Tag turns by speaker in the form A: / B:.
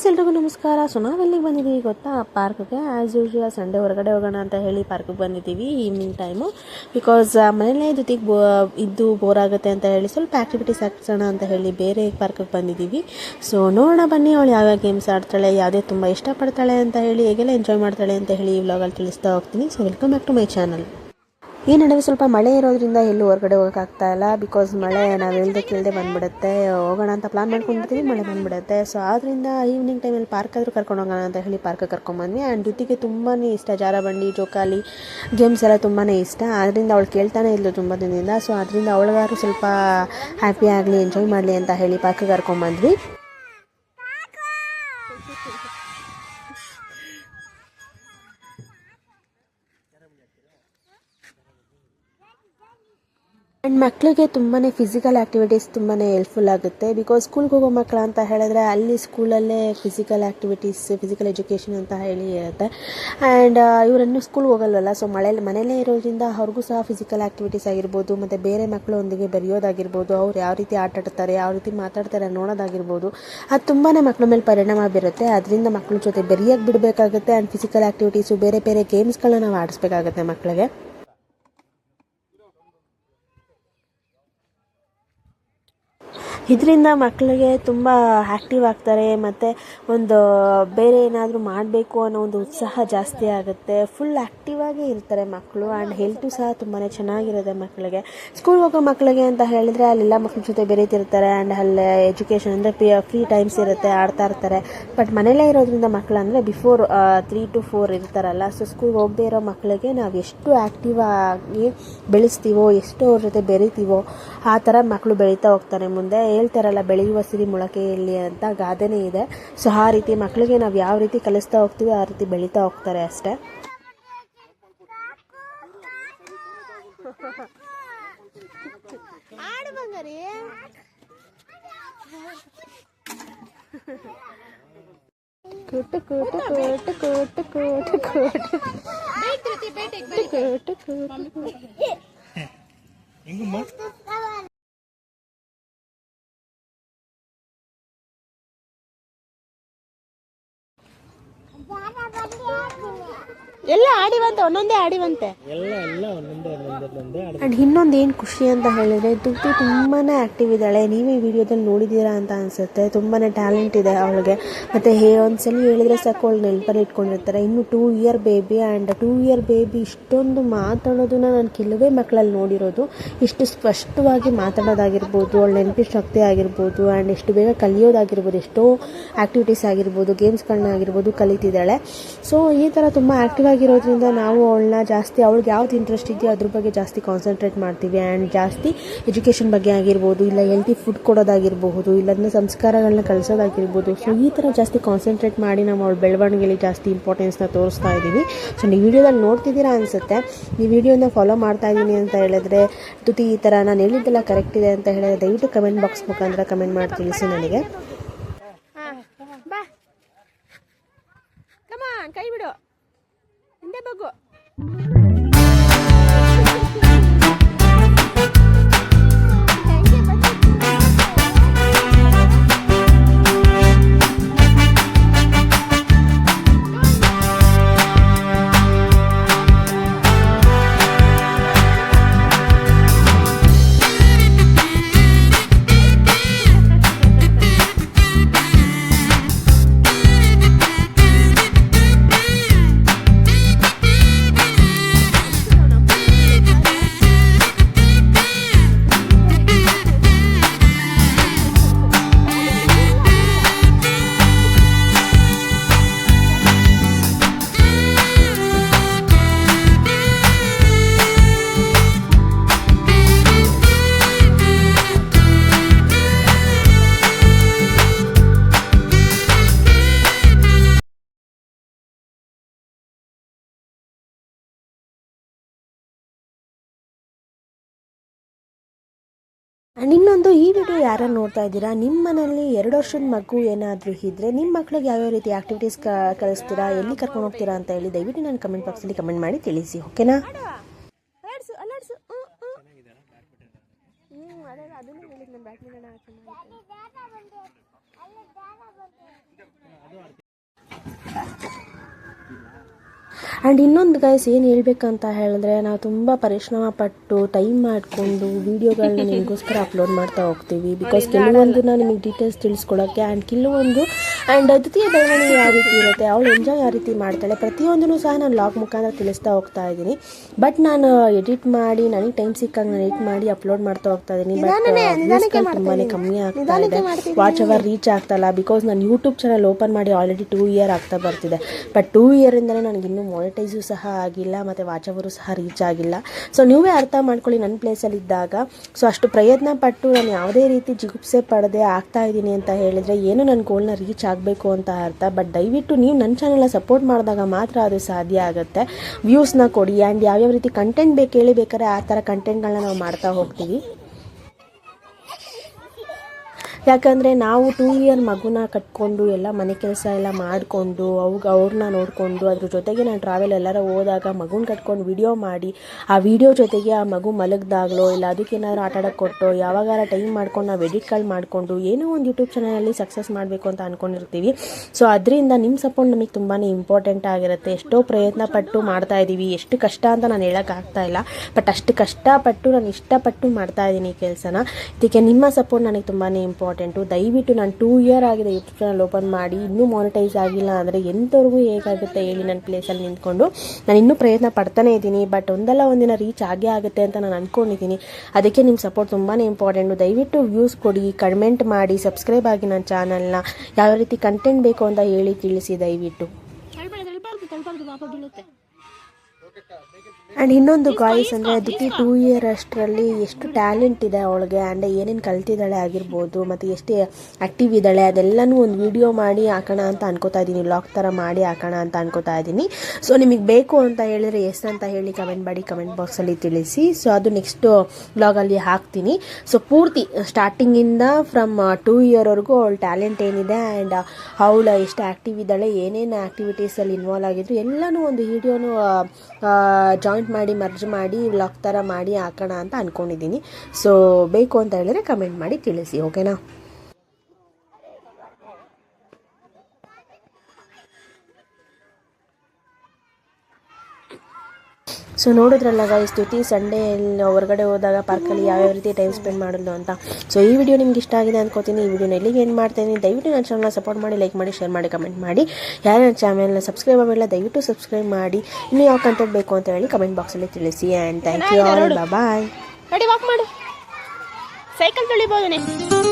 A: Guys ಎಲ್ರಿಗೂ ನಮಸ್ಕಾರ. So ಬಂದಿದ್ದೀವಿ ಗೊತ್ತಾ? ಪಾರ್ಕ್ಗೆ ಆ್ಯಸ್ ಯೂಶುವಲ್ ಸಂಡೇ ಹೊರಗಡೆ ಹೋಗೋಣ ಅಂತ ಹೇಳಿ ಪಾರ್ಕ್ಗೆ ಬಂದಿದ್ದೀವಿ ಈವ್ನಿಂಗ್ ಟೈಮು ಬಿಕಾಸ್ ಮನೇಲೇ ಜೊತೆಗೆ ಬೋ, ಇದ್ದು ಬೋರ್ ಆಗುತ್ತೆ ಅಂತ ಹೇಳಿ ಸ್ವಲ್ಪ ಆ್ಯಕ್ಟಿವಿಟೀಸ್ ಹಾಕ್ಸೋಣ ಅಂತ ಹೇಳಿ ಬೇರೆ ಪಾರ್ಕಿಗೆ ಬಂದಿದ್ದೀವಿ. ಸೊ ನೋಡೋಣ ಬನ್ನಿ ಅವಳು ಯಾವ್ಯಾವ ಗೇಮ್ಸ್ ಆಡ್ತಾಳೆ, ಯಾವುದೇ ತುಂಬ ಇಷ್ಟಪಡ್ತಾಳೆ ಅಂತ ಹೇಳಿ, ಹೇಗೆಲ್ಲ ಎಂಜಾಯ್ ಮಾಡ್ತಾಳೆ ಅಂತ ಹೇಳಿ ಈ ವ್ಲಾಗಲ್ಲಿ ತಿಳಿಸ್ತಾ ಹೋಗ್ತೀನಿ. So welcome back to my channel ಈ ನಡುವೆ ಸ್ವಲ್ಪ ಮಳೆ ಇರೋದ್ರಿಂದ ಎಲ್ಲೂ ಹೊರಗಡೆ ಹೋಗೋಕ್ಕಾಗ್ತಾ ಇಲ್ಲ. ಬಿಕಾಸ್ ಮಳೆ ನಾವು ಹೇಳ್ದೆ ಕೇಳದೆ ಬಂದ್ಬಿಡುತ್ತೆ. ಹೋಗೋಣ ಅಂತ ಪ್ಲಾನ್ ಮಾಡ್ಕೊಂಡಿರ್ತೀವಿ ಮಳೆ ಬಂದ್ಬಿಡುತ್ತೆ. ಸೊ ಆದ್ದರಿಂದ ಈವ್ನಿಂಗ್ ಟೈಮಲ್ಲಿ ಪಾರ್ಕ್ ಆದರೂ ಕರ್ಕೊಂಡು ಹೋಗೋಣ ಅಂತ ಹೇಳಿ ಪಾರ್ಕ್ ಕರ್ಕೊಂಬಂದ್ವಿ ಆ್ಯಂಡ್ ದ್ಯುತಿಗೆ ತುಂಬಾ ಇಷ್ಟ, ಜಾರಬಂಡಿ, ಜೋಕಾಲಿ ಗೇಮ್ಸ್ ಎಲ್ಲ ತುಂಬಾ ಇಷ್ಟ. ಆದ್ದರಿಂದ ಅವಳು ಕೇಳ್ತಾನೆ ಇದ್ಲು ತುಂಬ ದಿನದಿಂದ. ಸೊ ಅದರಿಂದ ಅವಳಿಗಾದ್ರು ಸ್ವಲ್ಪ ಹ್ಯಾಪಿ ಆಗಲಿ ಎಂಜಾಯ್ ಮಾಡಲಿ ಅಂತ ಹೇಳಿ ಪಾರ್ಕ್ ಕರ್ಕೊಂಬಂದ್ವಿ ಆ್ಯಂಡ್ ಮಕ್ಕಳಿಗೆ ತುಂಬಾ ಫಿಸಿಕಲ್ ಆ್ಯಕ್ಟಿವಿಟೀಸ್ ತುಂಬಾ ಹೆಲ್ಪ್ಫುಲ್ ಆಗುತ್ತೆ. ಬಿಕಾಸ್ ಸ್ಕೂಲ್ಗೆ ಹೋಗೋ ಮಕ್ಕಳು ಅಂತ ಹೇಳಿದ್ರೆ ಅಲ್ಲಿ ಸ್ಕೂಲಲ್ಲೇ ಫಿಸಿಕಲ್ ಆ್ಯಕ್ಟಿವಿಟೀಸ್ ಫಿಸಿಕಲ್ ಎಜುಕೇಷನ್ ಅಂತ ಹೇಳಿ ಇರುತ್ತೆ. ಆ್ಯಂಡ್ ಇವರನ್ನು ಸ್ಕೂಲ್ಗೆ ಹೋಗಲ್ವಲ್ಲ? ಸೊ ಮಳೆಯಲ್ಲಿ ಮನೇಲೇ ಇರೋದ್ರಿಂದ ಅವ್ರಿಗೂ ಸಹ ಫಿಸಿಕಲ್ ಆ್ಯಕ್ಟಿವಿಟೀಸ್ ಆಗಿರ್ಬೋದು, ಮತ್ತು ಬೇರೆ ಮಕ್ಕಳೊಂದಿಗೆ ಬರೆಯೋದಾಗಿರ್ಬೋದು, ಅವ್ರು ಯಾವ ರೀತಿ ಆಟ ಆಡ್ತಾರೆ, ಯಾವ ರೀತಿ ಮಾತಾಡ್ತಾರೆ ನೋಡೋದಾಗಿರ್ಬೋದು, ಅದು ತುಂಬಾ ಮಕ್ಕಳ ಮೇಲೆ ಪರಿಣಾಮ ಬೀರುತ್ತೆ. ಅದರಿಂದ ಮಕ್ಕಳ ಜೊತೆ ಬೆರೆಯೋಕ್ಕೆ ಬಿಡಬೇಕಾಗುತ್ತೆ. ಆ್ಯಂಡ್ ಫಿಸಿಕಲ್ ಆ್ಯಕ್ಟಿವಿಟೀಸು ಬೇರೆ ಬೇರೆ ಗೇಮ್ಸ್ಗಳನ್ನ ನಾವು ಆಡಿಸ್ಬೇಕಾಗುತ್ತೆ ಮಕ್ಕಳಿಗೆ ಇದರಿಂದ ಮಕ್ಕಳಿಗೆ ತುಂಬ ಆ್ಯಕ್ಟಿವ್ ಆಗ್ತಾರೆ, ಮತ್ತು ಒಂದು ಬೇರೆ ಏನಾದರೂ ಮಾಡಬೇಕು ಅನ್ನೋ ಒಂದು ಉತ್ಸಾಹ ಜಾಸ್ತಿ ಆಗುತ್ತೆ. ಫುಲ್ ಆ್ಯಕ್ಟಿವಾಗೇ ಇರ್ತಾರೆ ಮಕ್ಕಳು ಆ್ಯಂಡ್ ಹೆಲ್ತು ಸಹ ತುಂಬಾ ಚೆನ್ನಾಗಿರುತ್ತೆ ಮಕ್ಕಳಿಗೆ ಸ್ಕೂಲ್ಗೆ ಹೋಗೋ ಮಕ್ಕಳಿಗೆ ಅಂತ ಹೇಳಿದರೆ ಅಲ್ಲೆಲ್ಲ ಮಕ್ಕಳ ಜೊತೆ ಬೆರೀತಿರ್ತಾರೆ ಆ್ಯಂಡ್ ಅಲ್ಲಿ ಎಜುಕೇಷನ್ ಅಂದರೆ ಫ್ರೀ ಟೈಮ್ಸ್ ಇರುತ್ತೆ, ಆಡ್ತಾ ಇರ್ತಾರೆ. ಬಟ್ ಮನೇಲೇ ಇರೋದ್ರಿಂದ ಮಕ್ಕಳು ಅಂದರೆ ಬಿಫೋರ್ ತ್ರೀ ಟು ಫೋರ್ ಇರ್ತಾರಲ್ಲ ಸೊ ಸ್ಕೂಲ್ಗೆ ಹೋಗದೇ ಇರೋ ಮಕ್ಕಳಿಗೆ ನಾವು ಎಷ್ಟು ಆ್ಯಕ್ಟಿವ್ ಆಗಿ ಬೆಳೆಸ್ತೀವೋ, ಎಷ್ಟು ಅವ್ರ ಜೊತೆ ಬೆರಿತೀವೋ, ಆ ಥರ ಮಕ್ಕಳು ಬೆಳೀತಾ ಹೋಗ್ತಾರೆ ಮುಂದೆ. ಹೇಳ್ತಾರಲ್ಲ ಬೆಳೆಯುವ ಸಿರಿ ಮೊಳಕೆಯಲ್ಲಿ ಅಂತ ಗಾದೆನೇ ಇದೆ. ಸೊ ಆ ರೀತಿ ಮಕ್ಕಳಿಗೆ ನಾವು ಯಾವ ರೀತಿ ಕಲಿಸ್ತಾ ಹೋಗ್ತೀವಿ ಆ ರೀತಿ ಬೆಳೀತಾ ಹೋಗ್ತಾರೆ ಅಷ್ಟೇ. ಆಡು ಬಂಗಾರಿ. ಕೂಟು ಕೂಟು ಕೂಟು ಕೂಟು ಕೂಟು ಕೂಟು. ಕೂಟು ಕೂಟು ಎಲ್ಲ ಆಡಿವಂತೆ ಒಂದೊಂದೇ ಆಡಿವಂತೆ.
B: ಎಲ್ಲ ಎಲ್ಲ ಒಂದೊಂದೇ ಒಂದೊಂದೇ ಒಂದೊಂದೇ ಆಡ
A: ಆ್ಯಂಡ್ ಇನ್ನೊಂದು ಏನು ಖುಷಿ ಅಂತ ಹೇಳಿದ್ರೆ ದುಡ್ಡು ತುಂಬಾ ಆ್ಯಕ್ಟಿವ್ ಇದ್ದಾಳೆ. ನೀವೇ ವಿಡಿಯೋದಲ್ಲಿ ನೋಡಿದ್ದೀರಾ ಅಂತ ಅನ್ಸುತ್ತೆ. ತುಂಬಾ ಟ್ಯಾಲೆಂಟ್ ಇದೆ ಅವಳಿಗೆ. ಮತ್ತೆ ಹೇ ಒಂದ್ಸಲ ಹೇಳಿದ್ರೆ ಸಾಕು ಅವಳು ನೆನಪಲ್ಲಿ ಇಟ್ಕೊಂಡಿರ್ತಾರೆ. ಇನ್ನು two year baby and two year baby ಇಷ್ಟೊಂದು ಮಾತಾಡೋದನ್ನ ನಾನು ಕೆಲವೇ ಮಕ್ಕಳಲ್ಲಿ ನೋಡಿರೋದು. ಇಷ್ಟು ಸ್ಪಷ್ಟವಾಗಿ ಮಾತಾಡೋದಾಗಿರ್ಬೋದು ಅವಳ ನೆನಪಿನ ಶಕ್ತಿ ಆಗಿರ್ಬೋದು ಆ್ಯಂಡ್ ಎಷ್ಟು ಬೇಗ ಕಲಿಯೋದಾಗಿರ್ಬೋದು ಎಷ್ಟೋ ಆ್ಯಕ್ಟಿವಿಟೀಸ್ ಆಗಿರ್ಬೋದು ಗೇಮ್ಸ್ಗಳನ್ನ ಆಗಿರ್ಬೋದು ಕಲಿತಿದ್ದಾಳೆ. ಸೊ ಈ ಥರ ತುಂಬ ಆ್ಯಕ್ಟಿವ್ ಆಗಿರೋದ್ರಿಂದ ನಾವು ಅವಳನ್ನ ಜಾಸ್ತಿ, ಅವಳಿಗೆ ಯಾವ್ದು ಇಂಟ್ರೆಸ್ಟ್ ಇದೆಯೋ ಅದ್ರ ಬಗ್ಗೆ ಜಾಸ್ತಿ ಕಾನ್ಸಂಟ್ರೇಟ್ ಮಾಡ್ತೀವಿ. ಆ್ಯಂಡ್ ಜಾಸ್ತಿ ಎಜುಕೇಷನ್ ಬಗ್ಗೆ ಆಗಿರ್ಬೋದು, ಇಲ್ಲ ಹೆಲ್ತಿ ಫುಡ್ ಕೊಡೋದಾಗಿರ್ಬೋದು ಇಲ್ಲದನ್ನ ಸಂಸ್ಕಾರಗಳನ್ನ ಕಲಿಸೋದಾಗಿರ್ಬೋದು ಸೊ ಈ ಥರ ಜಾಸ್ತಿ ಕಾನ್ಸಂಟ್ರೇಟ್ ಮಾಡಿ ನಾವು ಅವಳ ಬೆಳವಣಿಗೆಯಲ್ಲಿ ಜಾಸ್ತಿ ಇಂಪಾರ್ಟೆನ್ಸ್ನ ತೋರಿಸ್ತಾ ಇದ್ದೀವಿ ಸೊ ನೀವು ವಿಡಿಯೋದಲ್ಲಿ ನೋಡ್ತಿದ್ದೀರಾ ಅನಿಸುತ್ತೆ. ಈ ವಿಡಿಯೋನ ಫಾಲೋ ಮಾಡ್ತಾ ಇದ್ದೀನಿ ಅಂತ ಹೇಳಿದ್ರೆ, ತುತಿ ಈ ಥರ ನಾನು ಹೇಳಿದ್ದೆಲ್ಲ ಕರೆಕ್ಟ್ ಇದೆ ಅಂತ ಹೇಳಿದ್ರೆ ದಯವಿಟ್ಟು ಕಮೆಂಟ್ ಬಾಕ್ಸ್ ಮುಖಾಂತರ ಕಮೆಂಟ್ ಮಾಡಿ ತಿಳಿಸಿ ನನಗೆ. ಕೈ ಬಿಡು. 你不哥 ಆ್ಯಂಡ್ ಇನ್ನೊಂದು ಈ ವಿಡಿಯೋ ಯಾರು ನೋಡ್ತಾ ಇದ್ದೀರಾ? ನಿಮ್ಮ ಮನೆಯಲ್ಲಿ ಎರಡು ವರ್ಷದ ಮಗು ಏನಾದರೂ ಇದ್ದರೆ ನಿಮ್ಮ ಮಕ್ಳಿಗೆ ಯಾವ್ಯಾವ ರೀತಿ ಆ್ಯಕ್ಟಿವಿಟೀಸ್ ಕಲಿಸ್ತೀರಾ ಎಲ್ಲಿ ಕರ್ಕೊಂಡು ಹೋಗ್ತೀರಾ ಅಂತ ಹೇಳಿ ದಯವಿಟ್ಟು ನಾನು ಕಮೆಂಟ್ ಬಾಕ್ಸಲ್ಲಿ ಕಮೆಂಟ್ ಮಾಡಿ ತಿಳಿಸಿ ಓಕೆನಾ ಅದನ್ನೇ ಆ್ಯಂಡ್ ಇನ್ನೊಂದು ಗೈಸ್ ಏನು ಹೇಳಬೇಕಂತ ಹೇಳಿದ್ರೆ ನಾವು ತುಂಬ ಪರಿಶ್ರಮ ಪಟ್ಟು ಟೈಮ್ ಮಾಡಿಕೊಂಡು ವೀಡಿಯೋಗಳನ್ನ ನಿಮಗೋಸ್ಕರ ಅಪ್ಲೋಡ್ ಮಾಡ್ತಾ ಹೋಗ್ತೀವಿ. ಬಿಕಾಸ್ ಕೆಲವೊಂದನ್ನ ನಿಮಗೆ ಡೀಟೇಲ್ಸ್ ತಿಳಿಸ್ಕೊಡೋಕ್ಕೆ ಆ್ಯಂಡ್ ಕೆಲವೊಂದು ಆ್ಯಂಡ್ ದ್ವಿತೀಯ ಬೆಳವಣಿಗೆ ಯಾವ ರೀತಿ ಇರುತ್ತೆ? ಅವಳು ಎಂಜಾಯ್ ಯಾವ ರೀತಿ ಮಾಡ್ತಾಳೆ? ಪ್ರತಿಯೊಂದನ್ನು ಸಹ ನಾನು ಲಾಗ್ ಮುಖಾಂತರ ತಿಳಿಸ್ತಾ ಹೋಗ್ತಾ ಇದ್ದೀನಿ. ಬಟ್ ನಾನು ಎಡಿಟ್ ಮಾಡಿ ನನಗೆ ಟೈಮ್ ಸಿಕ್ಕಾಗ ನಾನು ಎಡಿಟ್ ಮಾಡಿ ಅಪ್ಲೋಡ್ ಮಾಡ್ತಾ ಹೋಗ್ತಾ ಇದ್ದೀನಿ. ಬಟ್ ತುಂಬಾ ಕಮ್ಮಿ ಆಗ್ತಾ ಇದೆ. ವಾಚ್ ಅವರ್ ರೀಚ್ ಆಗ್ತಾಯಿಲ್ಲ ಬಿಕಾಸ್ ನಾನು ಯೂಟ್ಯೂಬ್ ಚಾನಲ್ ಓಪನ್ ಮಾಡಿ ಆಲ್ರೆಡಿ ಟೂ ಇಯರ್ ಆಗ್ತಾ ಬರ್ತಿದೆ. ಬಟ್ ಟೂ ಇಯರಿಂದಲೇ ನನಗೆ ಇನ್ನೂ ಮಾನಿಟೈಸು ಸಹ ಆಗಿಲ್ಲ ಮತ್ತು ವಾಚ್ ಅವರು ಸಹ ರೀಚ್ ಆಗಿಲ್ಲ. ಸೊ ನೀವೇ ಅರ್ಥ ಮಾಡ್ಕೊಳ್ಳಿ ನನ್ನ ಪ್ಲೇಸಲ್ಲಿದ್ದಾಗ ಸೊ ಅಷ್ಟು ಪ್ರಯತ್ನ ಪಟ್ಟು ನಾನು ಯಾವುದೇ ರೀತಿ ಜಿಗುಪ್ಸೆ ಪಡದೆ ಆಗ್ತಾ ಇದ್ದೀನಿ ಅಂತ ಹೇಳಿದರೆ ಏನು ನನ್ನ ಗೋಲ್ನ ರೀಚ್ ಆಗಬೇಕು ಅಂತ ಅರ್ಥ. ಬಟ್ ದಯವಿಟ್ಟು ನೀವು ನನ್ನ ಚಾನಲ್ನ ಸಪೋರ್ಟ್ ಮಾಡಿದಾಗ ಮಾತ್ರ ಅದು ಸಾಧ್ಯ ಆಗುತ್ತೆ. ವ್ಯೂಸ್ನ ಕೊಡಿ ಆ್ಯಂಡ್ ಯಾವ್ಯಾವ ರೀತಿ ಕಂಟೆಂಟ್ ಬೇಕು ಹೇಳಿ ಬೇಕಾದ್ರೆ ಆ ಥರ ಕಂಟೆಂಟ್ಗಳನ್ನ ನಾವು ಮಾಡ್ತಾ ಹೋಗ್ತೀವಿ. ಯಾಕಂದರೆ ನಾವು ಟೂ ಇಯರ್ ಮಗುನ ಕಟ್ಕೊಂಡು ಎಲ್ಲ ಮನೆ ಕೆಲಸ ಎಲ್ಲ ಮಾಡಿಕೊಂಡು ಅವಾಗ ಅವ್ರನ್ನ ನೋಡಿಕೊಂಡು ಅದ್ರ ಜೊತೆಗೆ ನಾನು ಟ್ರಾವೆಲ್ ಎಲ್ಲರ ಹೋದಾಗ ಮಗುನ ಕಟ್ಕೊಂಡು ವಿಡಿಯೋ ಮಾಡಿ, ಆ ವಿಡಿಯೋ ಜೊತೆಗೆ ಆ ಮಗು ಮಲಗ್ದಾಗ್ಲೋ ಇಲ್ಲ ಅದಕ್ಕೇನಾದ್ರು ಆಟ ಆಡೋಕ್ಕೆ ಕೊಟ್ಟು, ಯಾವಾಗಾರ ಟೈಮ್ ಮಾಡ್ಕೊಂಡು ನಾವು ಎಡಿಟ್ಗಳು ಮಾಡಿಕೊಂಡು ಏನೋ ಒಂದು ಯೂಟ್ಯೂಬ್ ಚಾನಲಲ್ಲಿ ಸಕ್ಸಸ್ ಮಾಡಬೇಕು ಅಂತ ಅಂದ್ಕೊಂಡಿರ್ತೀವಿ ಸೊ ಅದರಿಂದ ನಿಮ್ಮ ಸಪೋರ್ಟ್ ನಮಗೆ ತುಂಬಾ ಇಂಪಾರ್ಟೆಂಟ್ ಆಗಿರುತ್ತೆ. ಎಷ್ಟೋ ಪ್ರಯತ್ನ ಪಟ್ಟು ಮಾಡ್ತಾ ಇದ್ದೀವಿ ಎಷ್ಟು ಕಷ್ಟ ಅಂತ ನಾನು ಹೇಳೋಕ್ಕಾಗ್ತಾ ಇಲ್ಲ. ಬಟ್ ಅಷ್ಟು ಕಷ್ಟಪಟ್ಟು ನಾನು ಇಷ್ಟಪಟ್ಟು ಮಾಡ್ತಾ ಇದ್ದೀನಿ ಈ ಕೆಲಸನ. ಇದಕ್ಕೆ ನಿಮ್ಮ ಸಪೋರ್ಟ್ ನನಗೆ ತುಂಬಾ ಇಂಪಾರ್ಟೆಂಟು ದಯವಿಟ್ಟು ನಾನು ಟೂ ಇಯರ್ ಆಗಿದೆ ಯೂಟ್ಯೂಬ್ ಚಾನಲ್ ಓಪನ್ ಮಾಡಿ ಇನ್ನೂ ಮಾನಿಟೈಸ್ ಆಗಿಲ್ಲ ಅಂದರೆ ಎಂಥವ್ರಿಗೂ ಹೇಗಾಗುತ್ತೆ ಹೇಳಿ ನನ್ನ ಪ್ಲೇಸಲ್ಲಿ ನಿಂತ್ಕೊಂಡು. ನಾನು ಇನ್ನೂ ಪ್ರಯತ್ನ ಪಡ್ತಾನೇ ಇದ್ದೀನಿ ಬಟ್ ಒಂದಲ್ಲ ಒಂದಿನ ರೀಚ್ ಆಗೇ ಆಗುತ್ತೆ ಅಂತ ನಾನು ಅಂದ್ಕೊಂಡಿದ್ದೀನಿ ಅದಕ್ಕೆ ನಿಮ್ಮ ಸಪೋರ್ಟ್ ತುಂಬಾ ಇಂಪಾರ್ಟೆಂಟು ದಯವಿಟ್ಟು ವ್ಯೂಸ್ ಕೊಡಿ ಕಮೆಂಟ್ ಮಾಡಿ ಸಬ್ಸ್ಕ್ರೈಬ್ ಆಗಿ ನನ್ನ ಚಾನಲ್ನ ಯಾವ ರೀತಿ ಕಂಟೆಂಟ್ ಬೇಕು ಅಂತ ಹೇಳಿ ತಿಳಿಸಿ ದಯವಿಟ್ಟು. ಆ್ಯಂಡ್ ಇನ್ನೊಂದು ಗಾಯ್ಸ್ ಅಂದರೆ ಅದಕ್ಕೆ ಟೂ ಇಯರ್ ಅಷ್ಟರಲ್ಲಿ ಎಷ್ಟು ಟ್ಯಾಲೆಂಟ್ ಇದೆ ಅವಳಿಗೆ ಆ್ಯಂಡ್ ಏನೇನು ಕಲ್ತಿದ್ದಾಳೆ ಆಗಿರ್ಬೋದು, ಮತ್ತು ಎಷ್ಟು ಆ್ಯಕ್ಟಿವ್ ಇದ್ದಾಳೆ, ಅದೆಲ್ಲನೂ ಒಂದು ವಿಡಿಯೋ ಮಾಡಿ ಹಾಕೋಣ ಅಂತ ಅನ್ಕೋತಾ ಇದ್ದೀನಿ ಲಾಕ್ ಥರ ಮಾಡಿ ಹಾಕೋಣ ಅಂತ ಅನ್ಕೋತಾ ಇದ್ದೀನಿ ಸೊ ನಿಮಗೆ ಬೇಕು ಅಂತ ಹೇಳಿದರೆ ಎಸ್ ಅಂತ ಹೇಳಿ ಕಮೆಂಟ್ ಮಾಡಿ ಕಮೆಂಟ್ ಬಾಕ್ಸಲ್ಲಿ ತಿಳಿಸಿ. ಸೊ ಅದು ನೆಕ್ಸ್ಟು ಬ್ಲಾಗಲ್ಲಿ ಹಾಕ್ತೀನಿ. ಸೊ ಪೂರ್ತಿ ಸ್ಟಾರ್ಟಿಂಗಿಂದ ಫ್ರಮ್ ಟೂ ಇಯರ್ವರೆಗೂ ಅವಳ ಟ್ಯಾಲೆಂಟ್ ಏನಿದೆ ಆ್ಯಂಡ್ ಅವಳು ಎಷ್ಟು ಆ್ಯಕ್ಟಿವ್ ಇದ್ದಾಳೆ, ಏನೇನು ಆ್ಯಕ್ಟಿವಿಟೀಸಲ್ಲಿ ಇನ್ವಾಲ್ವ್ ಆಗಿದ್ರು, ಎಲ್ಲನೂ ಒಂದು ವಿಡಿಯೋನು ಜಾಯಿಂಟ್ ಮಾಡಿ ಮರ್ಜ್ ಮಾಡಿ ಲಾಕ್ ಥರ ಮಾಡಿ ಹಾಕೋಣ ಅಂತ ಅಂದ್ಕೊಂಡಿದ್ದೀನಿ ಸೊ ಬೇಕು ಅಂತ ಹೇಳಿದ್ರೆ ಕಮೆಂಟ್ ಮಾಡಿ ತಿಳಿಸಿ ಓಕೆನಾ ಸೊ ನೋಡಿದ್ರಲ್ಲ ಗೈಸ್ ಸ್ತುತಿ ಸಂಡೇ ಹೊರಗಡೆ ಹೋದಾಗ ಪಾರ್ಕಲ್ಲಿ ಯಾವ್ಯಾವ ರೀತಿ ಟೈಮ್ ಸ್ಪೆಂಡ್ ಮಾಡೋದು ಅಂತ. ಸೊ ಈ ವಿಡಿಯೋ ನಿಮ್ಗೆ ಇಷ್ಟ ಆಗಿದೆ ಅಂದ್ಕೋತೀನಿ ಈ ವಿಡಿಯೋನ ಎಲ್ಲಿಗೆ ಏನು ಮಾಡ್ತೀನಿ. ದಯವಿಟ್ಟು ನನ್ನ ಚಾನಲ್ನ ಸಪೋರ್ಟ್ ಮಾಡಿ ಲೈಕ್ ಮಾಡಿ ಶೇರ್ ಮಾಡಿ ಕಮೆಂಟ್ ಮಾಡಿ. ಯಾರು ನನ್ನ ಚಾನಲ್ನ ಸಬ್ಸ್ಕ್ರೈಬ್ ಆಗಿಲ್ಲ ದಯವಿಟ್ಟು ಸಬ್ಸ್ಕ್ರೈಬ್ ಮಾಡಿ. ಇನ್ನು ಯಾವ ಕಂಟೆಂಟ್ ಬೇಕು ಅಂತ ಹೇಳಿ ಕಮೆಂಟ್ ಬಾಕ್ಸಲ್ಲಿ ತಿಳಿಸಿ. And thank you all bye
C: bye walk ಮಾಡು. ಸೈಕಲ್ ತುಳಿಬೋದು